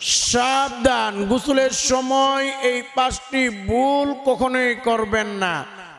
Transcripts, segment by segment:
সাবধান, গোসলের সময় এই পাঁচটি ভুল কখনোই করবেন না।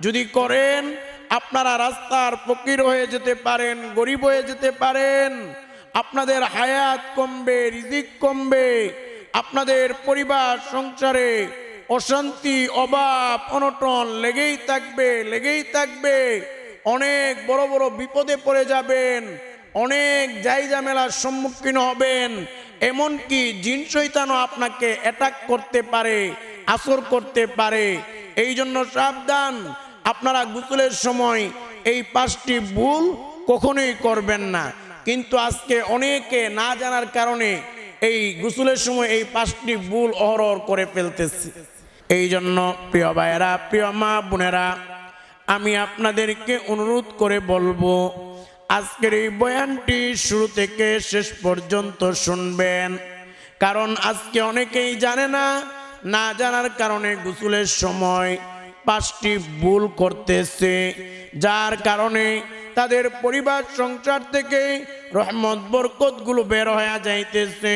যদি করেন, আপনারা রাস্তার ফকির হয়ে যেতে পারেন, গরিব হয়ে যেতে পারেন, আপনাদের হায়াত কমবে, রিজিক কমবে, আপনাদের পরিবার, সংসারে অশান্তি, অভাব, অনটন লেগেই থাকবে লেগেই থাকবে, অনেক বড় বড় বিপদে পড়ে যাবেন, অনেক জাই ঝামেলার সম্মুখীন হবেন এমনকি জিন শৈতানও আপনাকে অ্যাটাক করতে পারে, আসর করতে পারে। এই জন্য সাবধান, আপনারা গোসলের সময় এই পাঁচটি ভুল কখনোই করবেন না। কিন্তু আজকে অনেকে না জানার কারণে এই গোসলের সময় এই পাঁচটি ভুল অহরহ করে ফেলতেছে। এই জন্য প্রিয় ভাইয়েরা, প্রিয় মা বোনেরা, আমি আপনাদেরকে অনুরোধ করে বলব আজকের এই বয়ানটি শুরু থেকে শেষ পর্যন্ত শুনবেন। কারণ আজকে অনেকেই জানে না না জানার কারণে গোসলের সময় পাঁচটি ভুল করতেছে। যার কারণে তাদের পরিবার, সংসার থেকে রহমত, বরকতগুলো বের হয়ে যাইতেছে।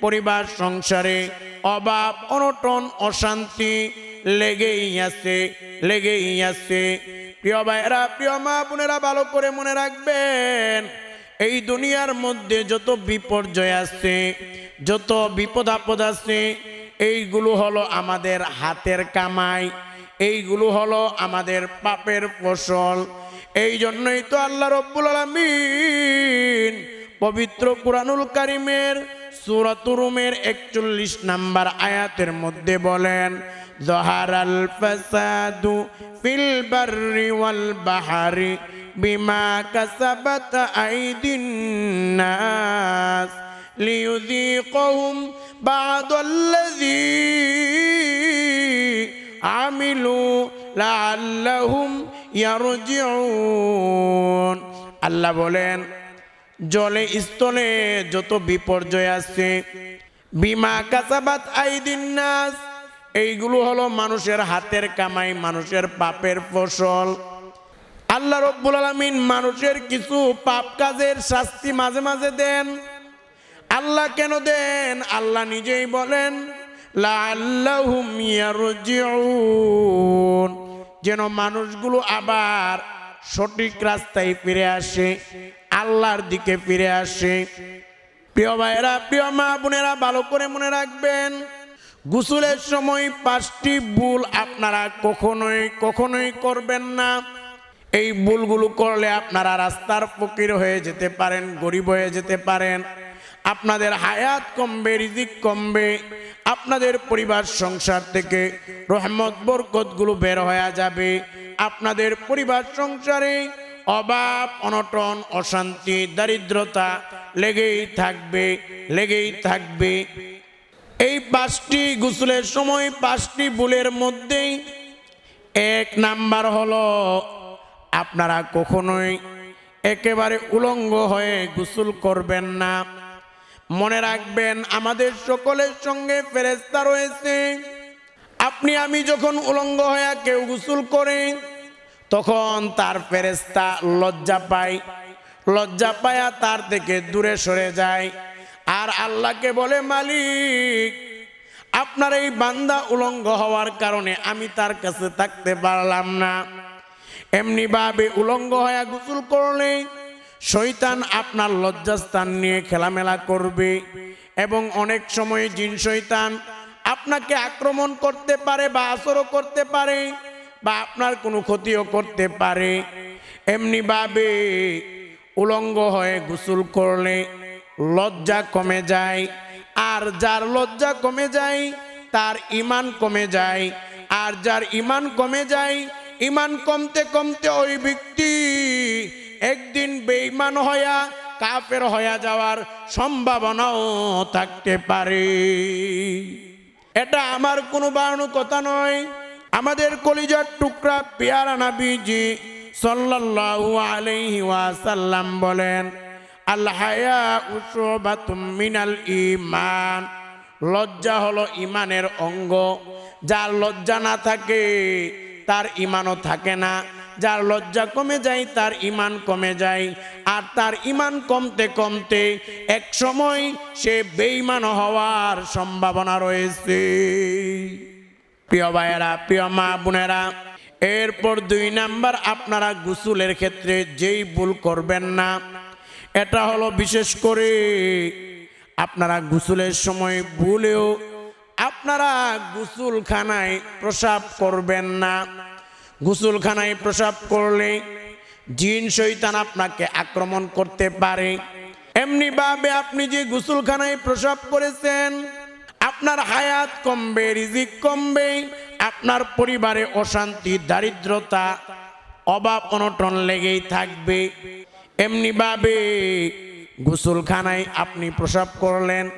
পরিবার, সংসারে অভাব, অনটন, অশান্তি লেগেই আছে লেগেই আছে। প্রিয় ভাইরা প্রিয় মা বোনেরা, ভালো করে মনে রাখবেন, এই দুনিয়ার মধ্যে যত বিপর্যয় আছে, যত বিপদ আপদ আছে, এইগুলো হলো আমাদের হাতের কামাই, এইগুলো হলো আমাদের পাপের ফসল। এই জন্যই তো আল্লাহ রব্বুল আলমিন পবিত্র কুরআনুল কারিমের সুরাতুরুমের একচল্লিশ নাম্বার আয়াতের মধ্যে বলেন জহারাল ফাসাদু ফিল বাররি ওয়াল বাহারি বিমা কাসাবাত আইদিন নাস লিয়ুযীকাহুম বা'দাল্লাযী আমিলু লাআল্লাহুম ইয়ারজিউন আল্লাহ বলেন, জলে স্থলে যত বিপর্যয় আছে, বিমা কাসাবাত আইদিন নাস এইগুলো হলো মানুষের হাতের কামাই, মানুষের পাপের ফসল। আল্লাহ রব্বুল আলমিন মানুষের কিছু পাপ কাজের শাস্তি মাঝে মাঝে দেন। আল্লাহ কেন দেন? আল্লাহ নিজেই বলেন যেন মানুষগুলো আবার সঠিক রাস্তায় ফিরে আসে, আল্লাহর দিকে ফিরে আসে। প্রিয় ভাইয়েরা, প্রিয় মা বোনেরা, ভালো করে মনে রাখবেন গোসলের সময় পাঁচটি ভুল আপনারা কখনোই কখনোই করবেন না। এই ভুলগুলো করলে আপনারা রাস্তার ফকির হয়ে যেতে পারেন, গরিব হয়ে যেতে পারেন। আপনাদের হায়াত কমবে, রিজিক কমবে। আপনাদের পরিবার, সংসার থেকে রহমত, বরকতগুলো বের হয়ে যাবে। আপনাদের পরিবার, সংসারে অভাব, অনটন, অশান্তি, দারিদ্রতা লেগেই থাকবে লেগেই থাকবে। পাঁচটি গোসলের সময় পাঁচটি ভুলের মধ্যেই এক নাম্বার হলো, আপনারা কখনোই একেবারে উলঙ্গ হয়ে গোসল করবেন না। মনে রাখবেন, আমাদের সকলের সঙ্গে ফেরেস্তা রয়েছে। আপনি, আমি যখন উলঙ্গ হয়ে কেউ গোসল করে, তখন তার ফেরেস্তা লজ্জা পায়। লজ্জা পায়া তার থেকে দূরে সরে যায়। আর আল্লাহকে বলে, মালিক আপনার এই বান্দা উলঙ্গ হওয়ার কারণে আমি তার কাছে থাকতে পারলাম না। এমনি ভাবে উলঙ্গ হয়ে গোসল করলে শৈতান আপনার লজ্জাস্থান নিয়ে খেলামেলা করবে এবং অনেক সময় জিন শৈতান আপনাকে আক্রমণ করতে পারে বা আসরও করতে পারে বা আপনার কোনো ক্ষতিও করতে পারে। এমনি ভাবে উলঙ্গ হয়ে গোসল করলে লজ্জা কমে যায়। আর যার লজ্জা কমে যায়, তার ইমান কমে যায়। আর যার ইমান কমে যায় ইমান কমতে কমতে ওই ব্যক্তি একদিন বেঈমান হয়া কাফের হয়ে যাওয়ার সম্ভাবনাও থাকতে পারে। এটা আমার কোনো বাড়ানো কথা নয়। আমাদের কলিজার টুকরা পেয়ারা নাবিজি সাল্লাল্লাহু আলাইহি ওয়াসাল্লাম বলেন আল হায়া উসবাতুম মিনাল ঈমান। লজ্জা হলো ইমানের অঙ্গ। যার লজ্জা না থাকে, তার ইমানও থাকে না। যার লজ্জা কমে যায়, তার ইমান কমে যায়। আর তার ইমান কমতে কমতে এক সময় সে বেঈমান হওয়ার সম্ভাবনা রয়েছে। প্রিয় ভাইয়েরা, প্রিয় মা বোনেরা, এরপর দুই নাম্বার আপনারা গুসুলের ক্ষেত্রে যেই ভুল করবেন না এটা হলো বিশেষ করে আপনারা গুসুলের সময় ভুলেও আপনারা গুসুলখানায় প্রসাব করবেন না। গুসুলখানায় প্রসাব করলে জিন শৈতান আপনাকে আক্রমণ করতে পারে। এমনি ভাবে আপনি যে গুসুলখানায় প্রসাব করেছেন, আপনার হায়াত কমবে, রিজিক কমবে, আপনার পরিবারে অশান্তি, দারিদ্রতা, অভাব অনটন লেগেই থাকবে। এমনি ভাবে গোসলখানায় আপনি প্রসাব করলেন,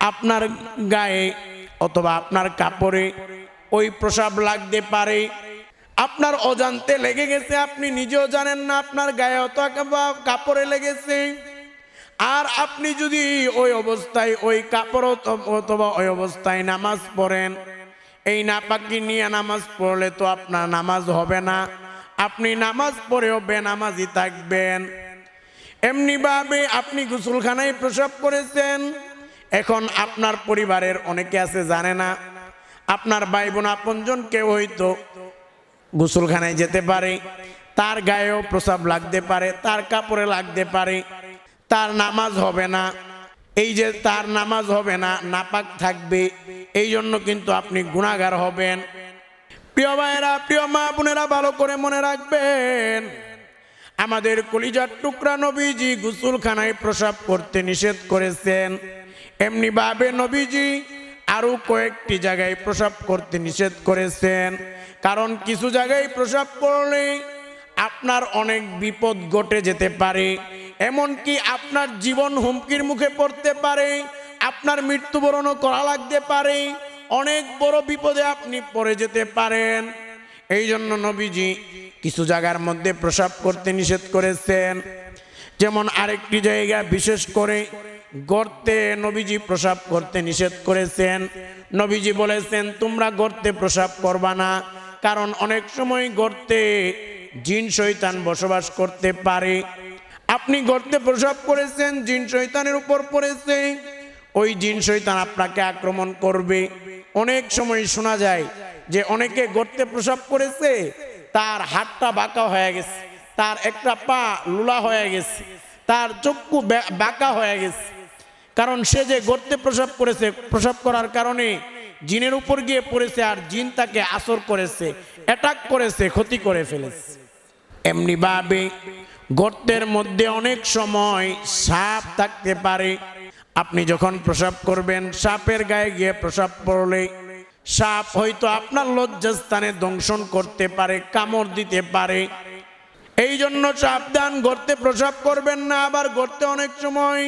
আপনার গায়ে অথবা আপনার কাপড়ে ওই প্রসাব লাগতে পারে। আপনার অজান্তে লেগে গেছে, আপনি নিজেও জানেন না আপনার গায়ে অত কাপড়ে লেগেছে। আর আপনি যদি ওই অবস্থায়, ওই কাপড় অথ- অথবা ওই অবস্থায় নামাজ পড়েন, এই নাপাকি নিয়ে নামাজ পড়লে তো আপনার নামাজ হবে না। আপনি নামাজ পড়েও বেনামাজি থাকবেন। এমনিভাবে আপনি গোসলখানায় প্রসব করেছেন। এখন আপনার পরিবারের অনেকে আছে, জানে না। আপনার ভাই বোন আপনজন কেউ হয়তো গোসলখানায় যেতে পারে। তার গায়েও প্রসাব লাগতে পারে, তার কাপড়ে লাগতে পারে। তার নামাজ হবে না। এই যে তার নামাজ হবে না, নাপাক থাকবে। এই জন্য কিন্তু আপনি গুণাগার হবেন। প্রিয় ভাইয়েরা, প্রিয় মা বোনেরা, ভালো করে মনে রাখবেন, আমাদের কলিজার টুকরা নবীজি গুসুলখানায় প্রসাব করতে নিষেধ করেছেন। এমনি ভাবে নবীজি আরও কয়েকটি জায়গায় প্রসাব করতে নিষেধ করেছেন। কারণ কিছু জায়গায় প্রসাব করলে আপনার অনেক বিপদ ঘটে যেতে পারে। এমনকি আপনার জীবন হুমকির মুখে পড়তে পারে, আপনার মৃত্যুবরণও করা লাগতে পারে। অনেক বড় বিপদে আপনি পড়ে যেতে পারেন। এই জন্য নবীজি কিছু জায়গার মধ্যে প্রসাব করতে নিষেধ করেছেন। যেমন আরেকটি জায়গা বিশেষ করে গর্তে নবীজি প্রসাব করতে নিষেধ করেছেন। নবীজি বলেছেন, তোমরা গর্তে প্রসাব করবা না, কারণ অনেক সময় গর্তে জিন শৈতান বসবাস করতে পারে। আপনি গর্তে প্রসাব করেছেন, জিন শৈতানের উপর পড়েছে, ওই জিন শৈতান আপনাকে আক্রমণ করবে। অনেক সময় শোনা যায় যে অনেকে গর্তে প্রসাব করেছে, তার হাতটা বাঁকা হয়ে গেছে, তার একটা পা লুলা হয়ে গেছে, তার চক্ষু বাঁকা হয়ে গেছে। কারণ সে যে গর্তে প্রসাব করেছে, প্রসাব করার কারণে জিনের উপর গিয়ে পড়েছে আর জিন তাকে আসর করেছে, অ্যাটাক করেছে, ক্ষতি করে ফেলেছে। এমনিভাবে গর্তের মধ্যে অনেক সময় সাপ থাকতে পারে আপনি যখন প্রসাব করবেন, সাপের গায়ে গিয়ে প্রসাব পড়লে সাপ হয়তো আপনার লজ্জাস্থানে দংশন করতে পারে, কামড় দিতে পারে। এই জন্য সাবধান, গর্তে প্রসাব করবেন না, আবার গর্তে অনেক সময়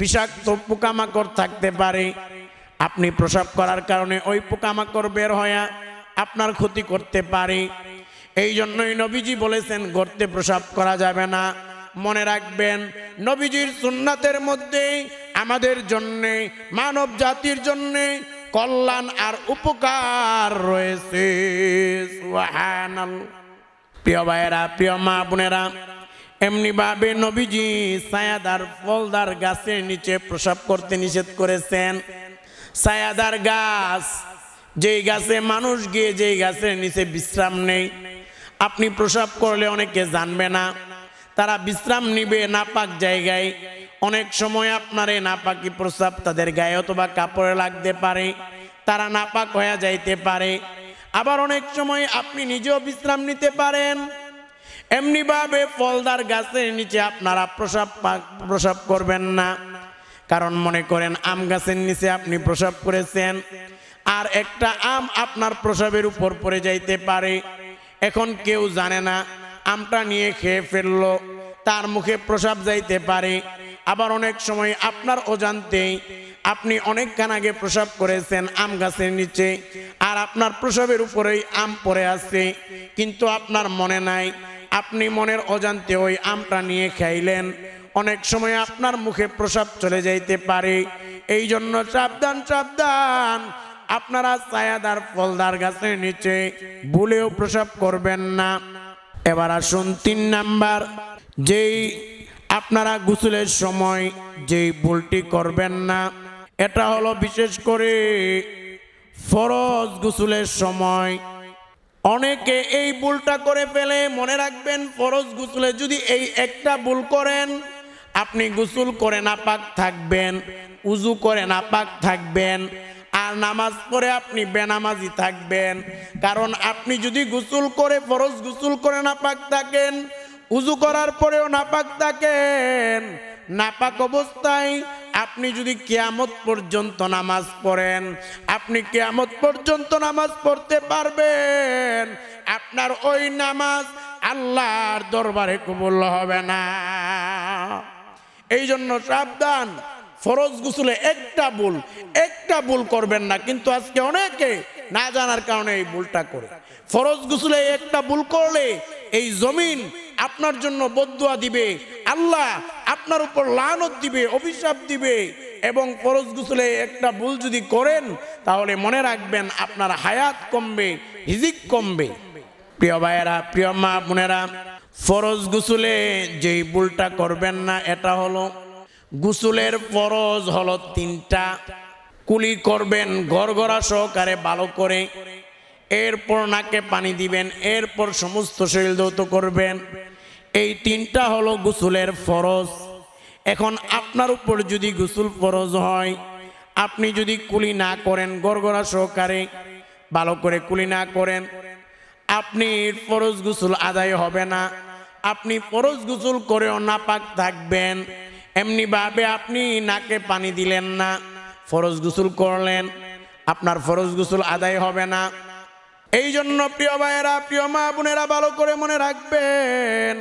বিষাক্ত পোকামাকড় থাকতে পারে। আপনি প্রসাব করার কারণে ওই পোকামাকড় বের হয়ে আপনার ক্ষতি করতে পারে। এই জন্যই নবীজি বলেছেন, গর্তে প্রসাব করা যাবে না। মনে রাখবেন, নবীজির সুন্নাতের মধ্যে আমাদের জন্যে, মানব জাতির জন্যে কল্যাণ আর উপকার রয়েছে। প্রিয় ভাইয়েরা, প্রিয় মা বোনেরা এমনি ভাবে নবীজি ছায়াদার ফলদার গাছের নিচে প্রসাব করতে নিষেধ করেছেন। ছায়াদার গাছ, যেই গাছে মানুষ গিয়ে যেই গাছের নিচে বিশ্রাম নেই আপনি প্রসাব করলে অনেকে জানবে না। তারা বিশ্রাম নিবে নাপাক জায়গায় অনেক সময় আপনার এই নাপাকি প্রস্রাব তাদের গায়ে অথবা কাপড়ে লাগতে পারে, তারা নাপাক হয়ে যাইতে পারে। আবার অনেক সময় আপনি নিজেও বিশ্রাম নিতে পারেন। এমনিভাবে ফলদার গাছের নিচে আপনারা প্রসাব প্রসাব করবেন না। কারণ মনে করেন আম গাছের নিচে আপনি প্রসাব করেছেন, আর একটা আম আপনার প্রসাবের উপর পড়ে যাইতে পারে। এখন কেউ জানে না, আমটা নিয়ে খেয়ে ফেলল, তার মুখে প্রসাব যাইতে পারে। আবার অনেক সময় আপনার অজান্তেই আপনি অনেকক্ষণ আগে প্রসাব করেছেন আম গাছের নিচে, আর আপনার প্রসাবের উপরেই আম পড়ে আছে, কিন্তু আপনার মনে নাই। আপনি মনের অজান্তে ওই আমটা নিয়ে খাইলেন। অনেক সময় আপনার মুখে প্রসাব চলে যাইতে পারে। এই জন্য সাবধান সাবধান। আপনারা ছায়াদার ফলদার গাছের নিচে ভুলেও প্রসাব করবেন না। এবার আসুন তিন নাম্বার। যেই আপনারা গোসলের সময় যেই ভুলটি করবেন না, এটা হলো বিশেষ করে ফরজ গোসলের সময়। অনেকে এই ভুলটা করে ফেলে, মনে রাখবেন ফরজ গোসলে যদি এই একটা ভুল করেন, আপনি গোসল করে নাপাক থাকবেন, উজু করে নাপাক থাকবেন, আর নামাজ পড়ে আপনি বেনামাজি থাকবেন। কারণ আপনি যদি গোসল করে, ফরজ গোসল করে নাপাক থাকেন উজু করার পরেও নাপাক থাকেন। নাপাক অবস্থায় আপনি যদি কেয়ামত পর্যন্ত নামাজ পড়েন, আপনি কেয়ামত পর্যন্ত নামাজ পড়তে পারবেন। আপনার ওই নামাজ আল্লাহর দরবারে কবুল হবে না। এই জন্য সাবধান, ফরজ গুসুলে একটা ভুল একটা ভুল করবেন না। কিন্তু আজকে অনেকে না জানার কারণে এই ভুলটা করে। ফরজ গুসুলে একটা ভুল করলে এই জমিন আপনার জন্য বদুয়া দিবে, আল্লাহ আপনার উপর লানত দিবে, অভিশাপ দিবে এবং ফরজ গুসুলে একটা ভুল যদি করেন, তাহলে মনে রাখবেন আপনার হায়াত কমবে হিজিক কমবে। প্রিয় ভাইয়েরা, প্রিয় মা বোনেরা, ফরজ গুসুলে যেই ভুলটা করবেন না, এটা হলো গুসুলের ফরজ হলো তিনটা। কুলি করবেন, গড়গড়া সহকারে ভালো করে, এরপর নাকে পানি দিবেন, এরপর সমস্ত শরীর দৌত করবেন। এই তিনটা হলো গুসুলের ফরজ। এখন আপনার উপর যদি গুসুল ফরজ হয়, আপনি যদি কুলি না করেন, গড়গড়া সহকারে ভালো করে কুলি না করেন, আপনি ফরজ গুসুল আদায় হবে না। আপনি ফরজ গুসুল করেও নাপাক থাকবেন। এমনি ভাবে আপনি নাকে পানি দিলেন না, ফরজ গুসুল করলেন, আপনার ফরজ গুসুল আদায় হবে না। এই জন্য প্রিয় ভাইয়েরা, প্রিয় মা বোনেরা, ভালো করে মনে রাখবেন।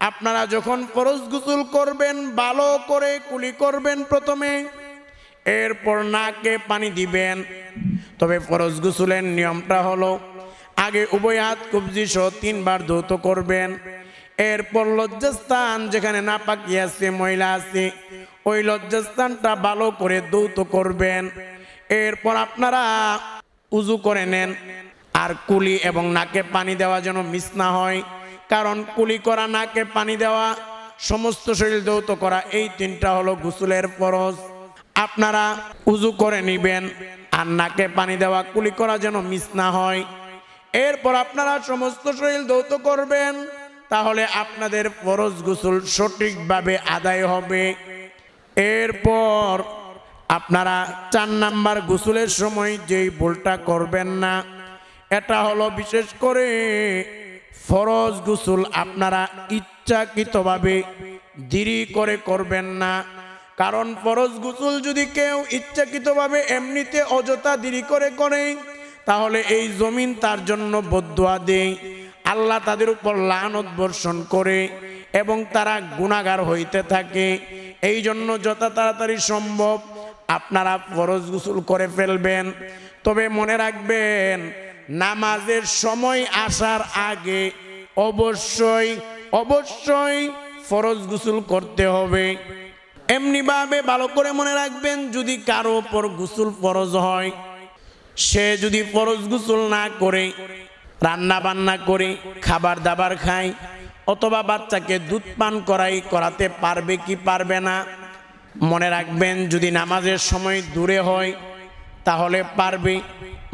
আপনারা যখন ফরজ গুসুল করবেন ভালো করে কুলি করবেন প্রথমে, এরপর নাকে পানি দিবেন। তবে ফরজ গুসুলের নিয়মটা হলো, আগে উভয় হাত কবজি সহ তিনবার ধৌত করবেন, এরপর লজ্জাস্থান যেখানে না পাকি আছে মহিলা আছে, ওই লজ্জাস্থানটা ভালো করে দৌত করবেন। এরপর আপনারা উজু করে নেন। আর কুলি এবং নাকে পানি দেওয়া যেন মিস না হয়। কারণ কুলি করা, নাকে পানি দেওয়া, সমস্ত শরীর দৌত করা, এই তিনটা হলো গুসুলের ফরজ। আপনারা উজু করে নিবেন আর নাকে পানি দেওয়া, কুলি করা যেন মিস না হয়। এরপর আপনারা সমস্ত শরীর দৌত করবেন, তাহলে আপনাদের ফরজ গোসল সঠিকভাবে আদায় হবে। এরপর আপনারা চার নাম্বার গোসলের সময় যেই ভুলটা করবেন না, এটা হলো বিশেষ করে ফরজ গোসল আপনারা ইচ্ছাকৃতভাবে দেরি করে করবেন না। কারণ ফরজ গোসল যদি কেউ ইচ্ছাকৃতভাবে এমনিতে অযথা দেরি করে করে, তাহলে এই জমিন তার জন্য বদুয়া দেয়। আল্লাহ তাদের উপর লানত বর্ষণ করে এবং তারা গুণাগার হইতে থাকে। এই জন্য যত তাড়াতাড়ি সম্ভব আপনারা ফরজ গোসল করে ফেলবেন। তবে মনে রাখবেন নামাজের সময় আসার আগে অবশ্যই অবশ্যই ফরজ গোসল করতে হবে। এমনিভাবে ভালো করে মনে রাখবেন, যদি কারও ওপর গোসল ফরজ হয়, সে যদি ফরজ গোসল না করে, রান্না বান্না করে, খাবার দাবার খায়, অথবা বাচ্চাকে দুধ পান করাই করাতে পারবে কি পারবে না, মনে রাখবেন যদি নামাজের সময় দূরে হয় তাহলে পারবে।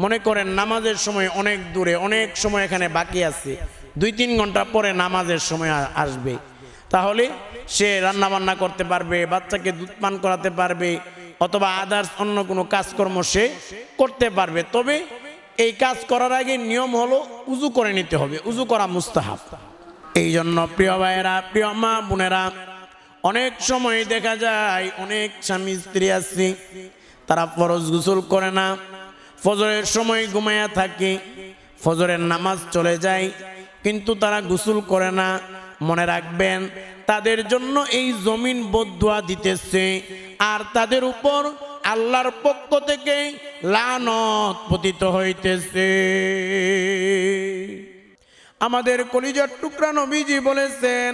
মনে করেন নামাজের সময় অনেক দূরে, অনেক সময় এখানে বাকি আছে। দুই তিন ঘণ্টা পরে নামাজের সময় আসবে। তাহলে সে রান্না বান্না করতে পারবে, বাচ্চাকে দুধ পান করাতে পারবে, অথবা আদার্স অন্য কোনো কাজকর্ম সে করতে পারবে। তবে এই কাজ করার আগে নিয়ম হলো উজু করে নিতে হবে, উজু করা মুস্তাহাব। এই জন্য প্রিয় ভাইয়েরা, প্রিয় মা বোনেরা, অনেক সময় দেখা যায় অনেক স্বামী স্ত্রী আছে তারা ফরজ গোসল করে না। ফজরের সময় ঘুমাইয়া থাকে, ফজরের নামাজ চলে যায়, কিন্তু তারা গোসল করে না। মনে রাখবেন, তাদের জন্য এই জমিন বদুয়া দিতেছে, আর তাদের উপর আল্লাহর পক্ষ থেকে লানত পতিত হইতেছে। আমাদের কলিজার টুকরা নবীজি বলেছেন,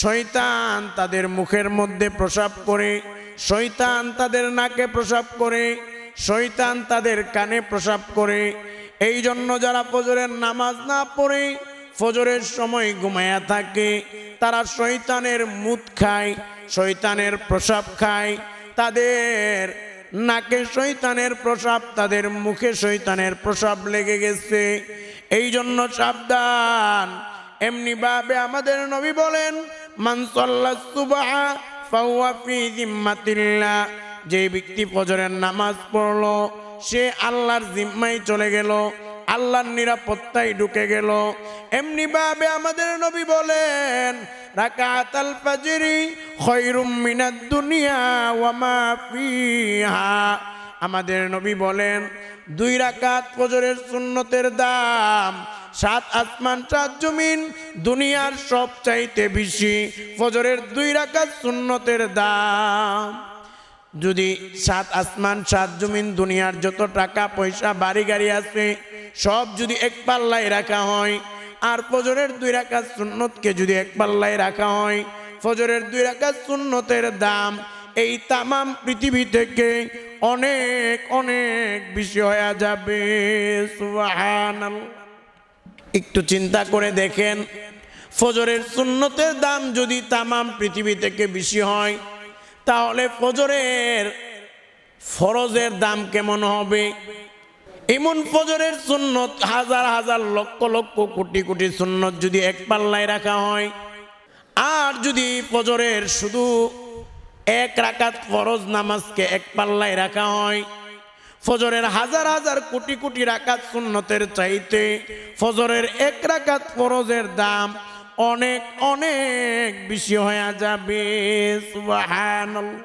শয়তান তাদের মুখের মধ্যে প্রসাব করে শয়তান তাদের নাকে প্রসাব করে শৈতান তাদের কানে প্রসাব করে। এই জন্য যারা ফজরের নামাজ না পড়ে, ফজরের সময় ঘুমায়া থাকে, তারা শৈতানের মুদ খায় শৈতানের প্রসাব খায়। তাদের নাকে শৈতানের প্রসাব, তাদের মুখে শৈতানের প্রসাব লেগে গেছে। এই জন্য সাবধান। এমনি ভাবে আমাদের নবী বলেন মানসল্লা সুবাহা জিম্মাতিল্লাহ। যে ব্যক্তি ফজরের নামাজ পড়ল, সে আল্লাহর জিম্মায় চলে গেল, আল্লাহর নিরাপত্তায় ঢুকে গেল। এমনি ভাবে আমাদের নবী বলেন দুনিয়া আমাদের নবী বলেন, দুই রাকাত ফজরের সুন্নতের দাম সাত আসমান, সাত জমিন, দুনিয়ার সব চাইতে বেশি। ফজরের দুই রাকাত সুন্নতের দাম। যদি সাত আসমান, সাত জমিন, দুনিয়ার যত টাকা, পয়সা, বাড়ি, গাড়ি আছে, সব যদি এক পাল্লায় রাখা হয়, আর ফজরের দুই রাকাত সুন্নতকে যদি এক পাল্লায় রাখা হয়, ফজরের দুই রাকাত সুন্নতের দাম এই তামাম পৃথিবী থেকে অনেক অনেক বেশি হয়ে যাবে। সুবহানাল্লাহ। একটু চিন্তা করে দেখেন, ফজরের সুন্নতের দাম যদি তামাম পৃথিবী থেকে বেশি হয়, তাহলে ফজরের ফরজের দাম কেমন হবে? এমন ফজরের সুন্নত হাজার হাজার লক্ষ লক্ষ কোটি কোটি সুন্নত যদি এক পাল্লায় রাখা হয়, আর যদি ফজরের শুধু এক রাকাত ফরজ নামাজকে এক পাল্লায় রাখা হয় ফজরের হাজার হাজার কোটি কোটি রাকাত সুন্নতের চাইতে ফজরের এক রাকাত ফরজের দাম অনেক অনেক বেশি হয়ে যাবে, সুবহানাল্লাহ।